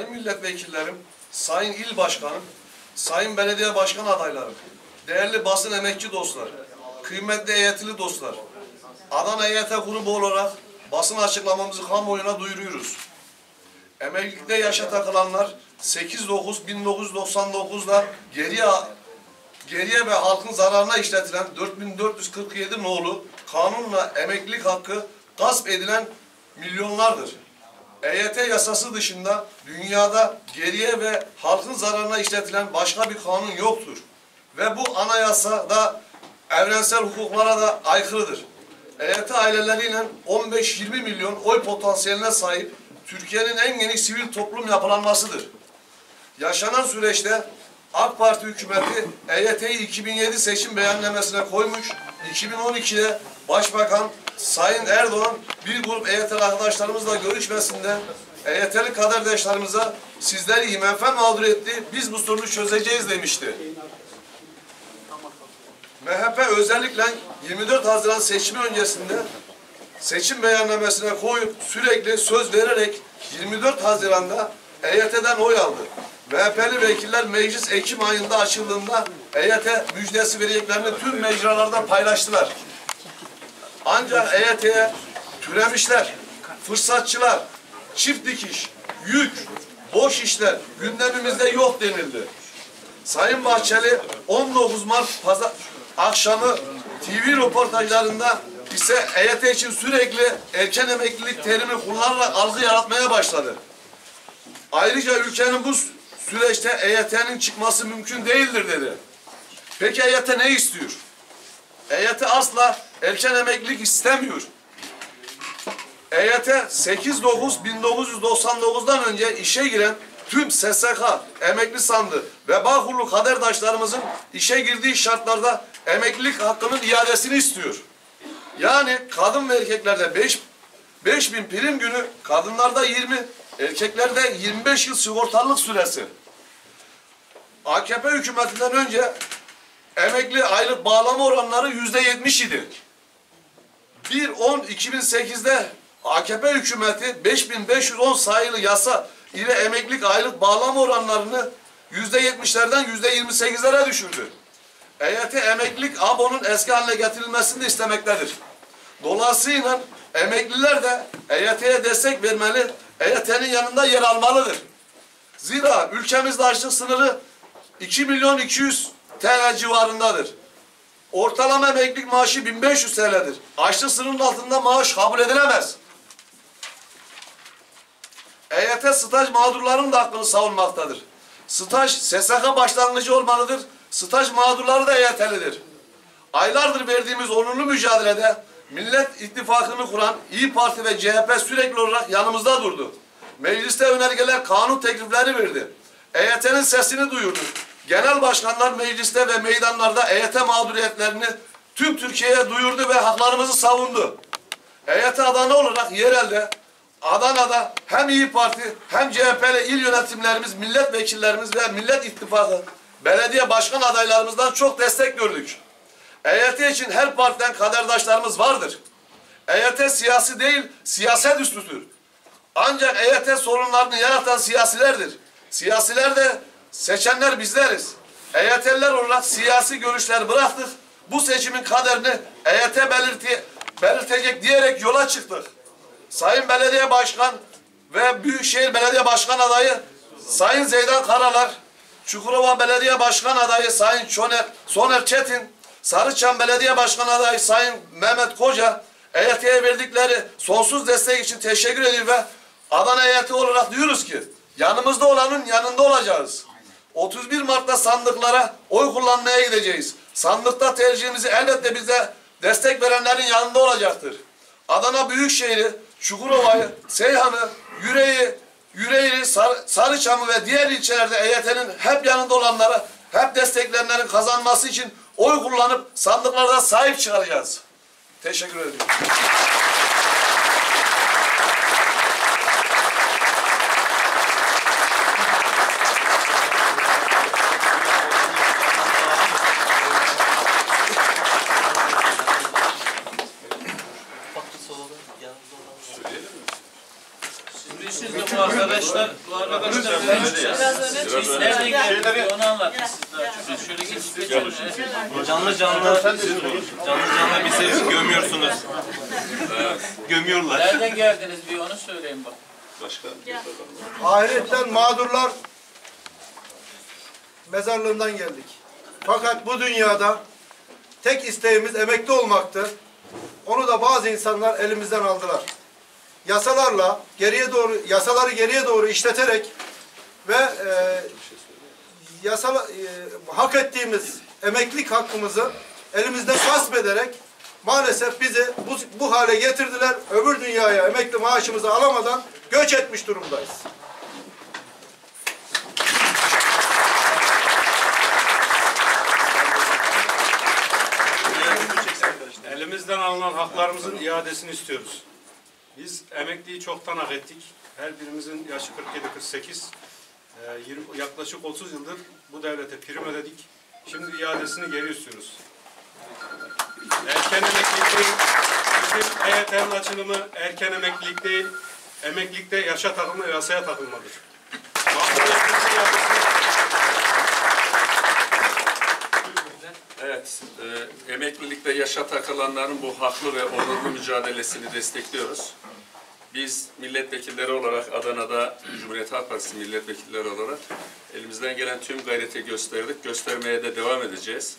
sayın milletvekillerim, sayın il başkanım, sayın belediye başkan adaylarım, değerli basın emekçi dostlar, kıymetli EYT'li dostlar, Adana EYT grubu olarak basın açıklamamızı kamuoyuna duyuruyoruz. Emeklilikte yaşa takılanlar 8-9-1999'da geriye geriye ve halkın zararına işletilen 4447 nolu kanunla emeklilik hakkı gasp edilen milyonlardır. EYT yasası dışında dünyada geriye ve halkın zararına işletilen başka bir kanun yoktur. Ve bu anayasada evrensel hukuklara da aykırıdır. EYT aileleriyle 15-20 milyon oy potansiyeline sahip Türkiye'nin en geniş sivil toplum yapılanmasıdır. Yaşanan süreçte AK Parti hükümeti EYT'yi 2007 seçim beyannamesine koymuş. 2012'de Başbakan Sayın Erdoğan bir grup EYT'li arkadaşlarımızla görüşmesinde EYT'li kardeşlerimize sizleri IMF mağdur etti. Biz bu sorunu çözeceğiz demişti. MHP özellikle 24 Haziran seçimi öncesinde seçim beyannamesine koyup sürekli söz vererek 24 Haziran'da EYT'den oy aldı. MHP'li vekiller meclis Ekim ayında açıldığında EYT müjdesi vereceklerini tüm mecralarda paylaştılar. Ancak EYT'ye türemişler, fırsatçılar, çift dikiş, yük, boş işler gündemimizde yok denildi. Sayın Bahçeli 19 Mart pazar akşamı TV röportajlarında ise EYT için sürekli erken emeklilik terimi kullanarak algı yaratmaya başladı. Ayrıca ülkenin bu süreçte EYT'nin çıkması mümkün değildir dedi. Peki EYT ne istiyor? EYT asla erken emeklilik istemiyor. EYT 8-9-1999'dan önce işe giren tüm SSK, emekli sandı ve Bağkurlu kaderdaşlarımızın işe girdiği şartlarda emeklilik hakkının iadesini istiyor. Yani kadın ve erkeklerde 5 5000 prim günü, kadınlarda 20, erkeklerde 25 yıl sigortalılık süresi. AKP hükümetinden önce emekli aylık bağlama oranları yüzde yetmiş idi. 1-10-2008'de AKP hükümeti 5510 sayılı yasa ile emeklilik aylık bağlama oranlarını yüzde yetmişlerden yüzde yirmi sekizlere düşürdü. EYT emeklilik abonun eski haline getirilmesini de istemektedir. Dolayısıyla emekliler de EYT'ye destek vermeli, EYT'nin yanında yer almalıdır. Zira ülkemizde açlık sınırı 2 milyon 200 TL civarındadır. Ortalama emeklilik maaşı 1500 TL'dir. Açlık sınırının altında maaş kabul edilemez. EYT staj mağdurlarının da hakkını savunmaktadır. Staj SSK başlangıcı olmalıdır. Staj mağdurları da EYT'lidir. Aylardır verdiğimiz onurlu mücadelede Millet İttifakı'nı kuran İyi Parti ve CHP sürekli olarak yanımızda durdu. Mecliste önergeler, kanun teklifleri verdi. EYT'nin sesini duyurdu. Genel başkanlar mecliste ve meydanlarda EYT mağduriyetlerini tüm Türkiye'ye duyurdu ve haklarımızı savundu. EYT Adana olarak yerelde Adana'da hem İyi Parti hem CHP'li il yönetimlerimiz, milletvekillerimiz ve Millet İttifakı belediye başkan adaylarımızdan çok destek gördük. EYT için her partiden kaderdaşlarımız vardır. EYT siyasi değil, siyaset üstüdür. Ancak EYT sorunlarını yaratan siyasilerdir. Siyasiler de seçenler bizleriz. EYT'liler olarak siyasi görüşler bıraktık. Bu seçimin kaderini EYT belirti, belirtecek diyerek yola çıktık. Sayın Belediye Başkan ve Büyükşehir Belediye Başkan adayı Sayın Zeydan Karalar, Çukurova Belediye Başkan adayı Sayın Çoner, Soner Çetin, Sarıçam Belediye Başkan adayı Sayın Mehmet Koca, EYT'ye verdikleri sonsuz destek için teşekkür ediyor ve Adana EYT olarak diyoruz ki yanımızda olanın yanında olacağız. 31 Mart'ta sandıklara oy kullanmaya gideceğiz. Sandıkta tercihimizi elbette bize destek verenlerin yanında olacaktır. Adana Büyükşehir'i, Çukurova'yı, Seyhan'ı, Yüreği, Yüreği, Sar Sarıçam'ı ve diğer ilçelerde EYT'nin hep yanında olanlara, hep destekleyenlerin kazanması için oy kullanıp sandıklarda sahip çıkaracağız. Teşekkür ediyorum. Şimdi siz de bu arkadaş arkadaşlar, Biraz öne? Onu anlatın siz. Şöyle geçin. Canlı canlı canlı canlı bizi gömüyorsunuz. Gömüyorlar. Nereden geldiniz bir onu söyleyin bak. Ahiretten mağdurlar mezarlığından geldik. Fakat bu dünyada tek isteğimiz emekli olmaktı. Onu da bazı insanlar elimizden aldılar. Yasalarla geriye doğru yasaları geriye doğru işleterek ve e, yasala, e, hak ettiğimiz emeklilik hakkımızı elimizden gasp ederek maalesef bizi bu, bu hale getirdiler. Öbür dünyaya emekli maaşımızı alamadan göç etmiş durumdayız. Elimizden alınan haklarımızın iadesini istiyoruz. Biz emekliyi çoktan hak ettik. Her birimizin yaşı 47-48. Ee, yirmi- yaklaşık 30 yıldır bu devlete prim ödedik. Şimdi iadesini geri istiyoruz. Erken emeklilik değil, bizim EYT'nin açılımı erken emeklilik değil, emeklilikte yaşa takılma yasaya takılmadır. Evet, e, emeklilikte yaşa takılanların bu haklı ve onurlu mücadelesini destekliyoruz. Biz milletvekilleri olarak Adana'da Cumhuriyet Halk Partisi milletvekilleri olarak elimizden gelen tüm gayreti gösterdik. Göstermeye de devam edeceğiz.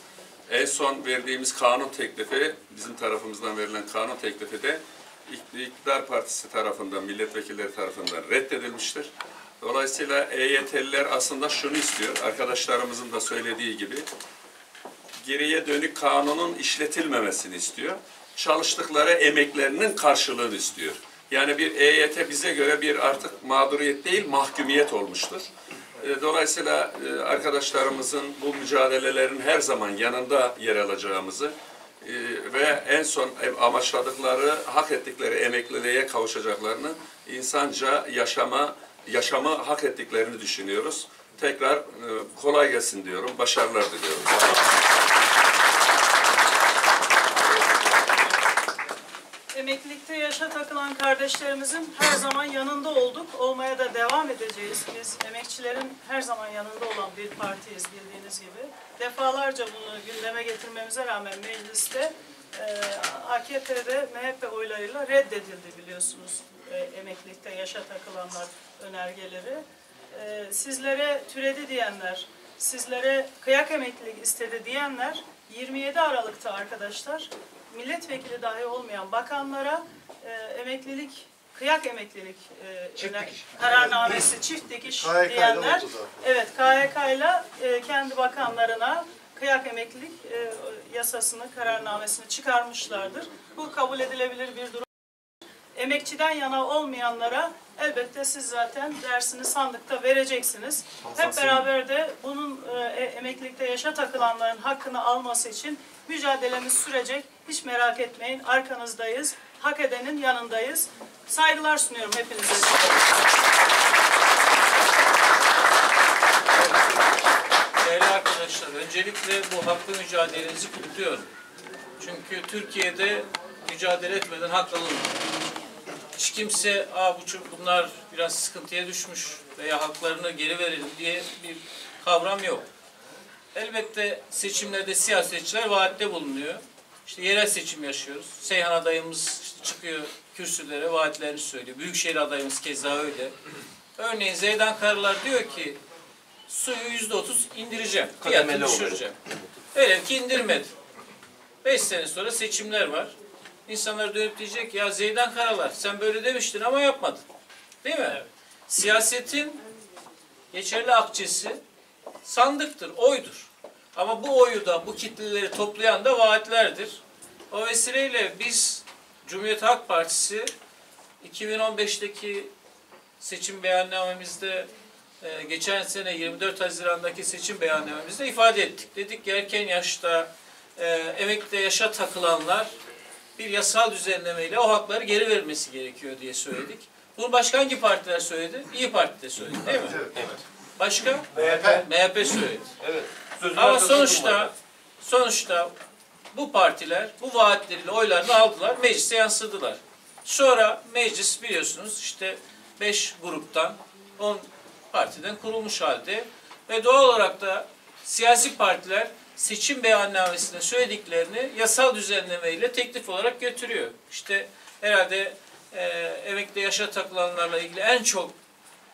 En son verdiğimiz kanun teklifi, bizim tarafımızdan verilen kanun teklifi de İktidar Partisi tarafından, milletvekilleri tarafından reddedilmiştir. Dolayısıyla EYT'liler aslında şunu istiyor, arkadaşlarımızın da söylediği gibi, geriye dönük kanunun işletilmemesini istiyor. Çalıştıkları emeklerinin karşılığını istiyor. Yani bir EYT bize göre bir artık mağduriyet değil, mahkumiyet olmuştur. E, Dolayısıyla e, arkadaşlarımızın bu mücadelelerin her zaman yanında yer alacağımızı e, ve en son amaçladıkları, hak ettikleri emekliliğe kavuşacaklarını insanca yaşama, yaşamı hak ettiklerini düşünüyoruz. Tekrar kolay gelsin diyorum, başarılar diliyorum. Emeklilikte yaşa takılan kardeşlerimizin her zaman yanında olduk. Olmaya da devam edeceğiz. Biz emekçilerin her zaman yanında olan bir partiyiz bildiğiniz gibi. Defalarca bunu gündeme getirmemize rağmen mecliste e, AKP'de MHP oylarıyla reddedildi biliyorsunuz e, emeklilikte yaşa takılanlar önergeleri. E, sizlere türedi diyenler, sizlere kıyak emeklilik istedi diyenler 27 Aralık'ta arkadaşlar milletvekili dahi olmayan bakanlara e, emeklilik, kıyak emeklilik e, öner- kararnamesi çift dikiş diyenler evet KHK ile kendi bakanlarına kıyak emeklilik e, yasasını, kararnamesini çıkarmışlardır. Bu kabul edilebilir bir durum. Emekçiden yana olmayanlara elbette siz zaten dersini sandıkta vereceksiniz. Hep beraber de bunun e, e, emeklilikte yaşa takılanların hakkını alması için mücadelemiz sürecek. Hiç merak etmeyin arkanızdayız. Hak edenin yanındayız. Saygılar sunuyorum hepinize. Değerli arkadaşlar, öncelikle bu haklı mücadelenizi kutluyorum. Çünkü Türkiye'de mücadele etmeden hak alınmıyor. Hiç kimse, Aa, bu bunlar biraz sıkıntıya düşmüş veya haklarını geri verelim diye bir kavram yok. Elbette seçimlerde siyasetçiler vaatte bulunuyor. İşte yerel seçim yaşıyoruz. Seyhan adayımız çıkıyor kürsülere vaatlerini söylüyor. Büyükşehir adayımız keza öyle. Örneğin Zeydan Karalar diyor ki suyu yüzde otuz indireceğim. Olarak. düşüreceğim. Öyle ki indirmedi. Beş sene sonra seçimler var. İnsanlar dönüp diyecek ya Zeydan Karalar sen böyle demiştin ama yapmadın. Değil mi? Siyasetin geçerli akçesi sandıktır, oydur. Ama bu oyu da, bu kitleleri toplayan da vaatlerdir. O vesileyle biz Cumhuriyet Halk Partisi 2015'teki seçim beyannamemizde e, geçen sene 24 Haziran'daki seçim beyannamemizde ifade ettik. Dedik ki erken yaşta e, emeklilikte yaşa takılanlar bir yasal düzenlemeyle o hakları geri vermesi gerekiyor diye söyledik. Bunu başka hangi partiler söyledi? İyi Parti de söyledi değil mi? Başka? MHP. MHP söyledi. Ama sonuçta sonuçta bu partiler bu vaatleriyle oylarını aldılar, meclise yansıdılar. Sonra meclis biliyorsunuz işte beş gruptan On partiden kurulmuş halde ve doğal olarak da siyasi partiler seçim beyannamesinde söylediklerini yasal düzenlemeyle teklif olarak götürüyor. İşte herhalde e, emekli yaşa takılanlarla ilgili en çok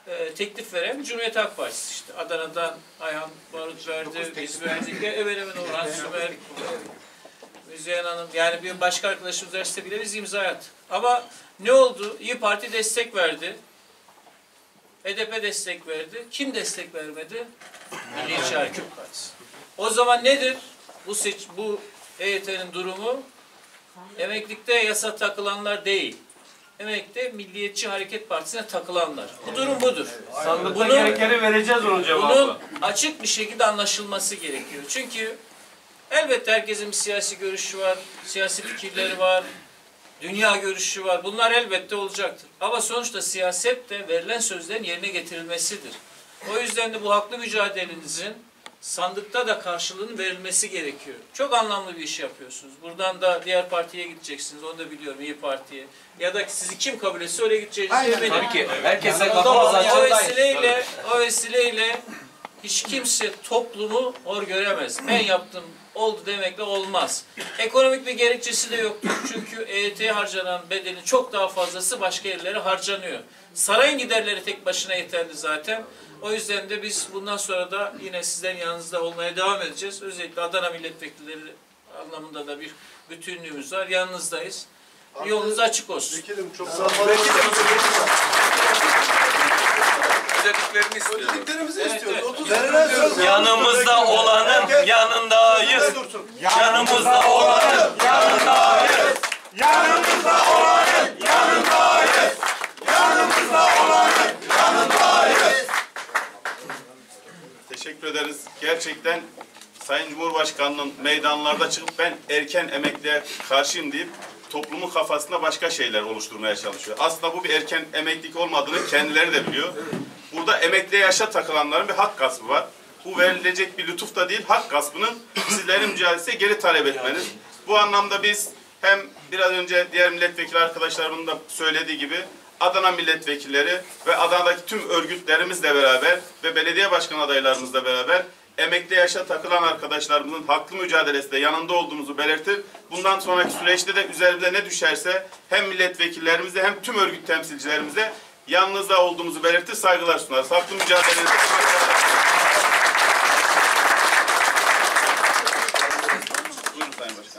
e, teklif veren Cumhuriyet Halk Partisi işte. Adana'dan Ayhan Barut verdi, biz verdik ve hemen hemen Orhan Sümer, Müzeyyen Hanım yani bir başka arkadaşımız derste bile biz imza attık. Ama ne oldu? İyi Parti destek verdi. HDP destek verdi. Kim destek vermedi? Milliyetçi Hareket Partisi. O zaman nedir? Bu seç bu EYT'nin durumu emeklilikte yasa takılanlar değil. Emeklilikte Milliyetçi Hareket Partisi'ne takılanlar. Bu durum budur. Sandıkta gerekeni vereceğiz onun cevabı. Bunun açık bir şekilde anlaşılması gerekiyor. Çünkü elbette herkesin bir siyasi görüşü var, siyasi fikirleri var, dünya görüşü var. Bunlar elbette olacaktır. Ama sonuçta siyaset de verilen sözlerin yerine getirilmesidir. O yüzden de bu haklı mücadelenizin sandıkta da karşılığının verilmesi gerekiyor. Çok anlamlı bir iş yapıyorsunuz. Buradan da diğer partiye gideceksiniz. Onu da biliyorum İyi Parti'ye. Ya da sizi kim kabul etse oraya gideceğinizi eminim. Tabii ki. Herkese O kafamız açık. vesileyle, o vesileyle hiç kimse toplumu hor göremez. Ben yaptım oldu demekle olmaz. Ekonomik bir gerekçesi de yoktur. Çünkü EYT'ye harcanan bedelin çok daha fazlası başka yerlere harcanıyor. Sarayın giderleri tek başına yeterli zaten. O yüzden de biz bundan sonra da yine sizlerin yanınızda olmaya devam edeceğiz. Özellikle Adana milletvekilleri anlamında da bir bütünlüğümüz var. Yanınızdayız. Yolunuz açık olsun. Vekilim çok sağ olun. İstiyoruz. 30 verilen söz Yanımızda olanın yanındayız. Böyle dursun. Yanımızda olanın yanındayız. Teşekkür ederiz. Gerçekten Sayın Cumhurbaşkanı'nın meydanlarda çıkıp ben erken emekliye karşıyım deyip toplumun kafasında başka şeyler oluşturmaya çalışıyor. Aslında bu bir erken emeklilik olmadığını kendileri de biliyor. Burada emekliye yaşa takılanların bir hak gaspı var. Bu verilecek bir lütuf da değil, hak gaspının sizlerin mücadelesi geri talep etmeniz. Bu anlamda biz hem biraz önce diğer milletvekili arkadaşlarımın da söylediği gibi Adana milletvekilleri ve Adana'daki tüm örgütlerimizle beraber ve belediye başkan adaylarımızla beraber emekli yaşa takılan arkadaşlarımızın haklı mücadelesinde yanında olduğumuzu belirtir. Bundan sonraki süreçte de üzerimize ne düşerse hem milletvekillerimize hem tüm örgüt temsilcilerimize yanınızda olduğumuzu belirtir, saygılar sunarız. Haklı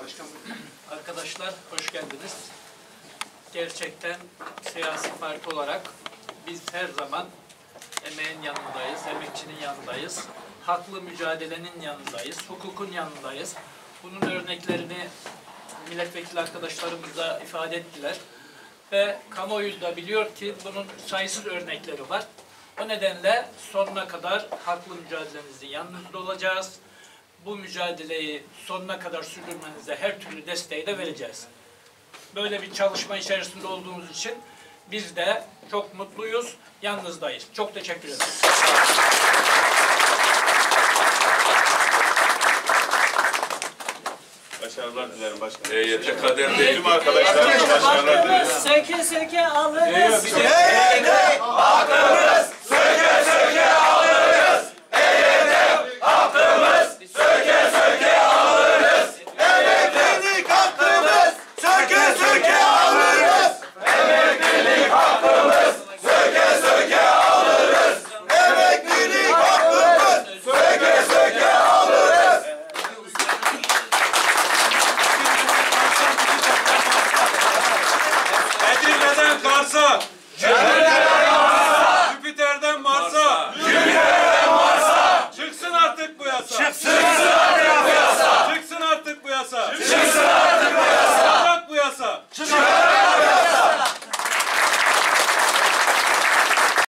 Başkan. Arkadaşlar hoş geldiniz. Gerçekten siyasi parti olarak biz her zaman emeğin yanındayız, emekçinin yanındayız. Haklı mücadelenin yanındayız, hukukun yanındayız. Bunun örneklerini milletvekili arkadaşlarımız da ifade ettiler. Ve kamuoyu da biliyor ki bunun sayısız örnekleri var. O nedenle sonuna kadar haklı mücadelenizin yanınızda olacağız. Bu mücadeleyi sonuna kadar sürdürmenize her türlü desteği de vereceğiz. Böyle bir çalışma içerisinde olduğumuz için biz de çok mutluyuz, yanınızdayız. Çok teşekkür ederim. Başarılar dilerim başkanım. EYT kader değil. Tüm arkadaşlarıma başarılar dilerim. Seke seke alırız. Edirne'den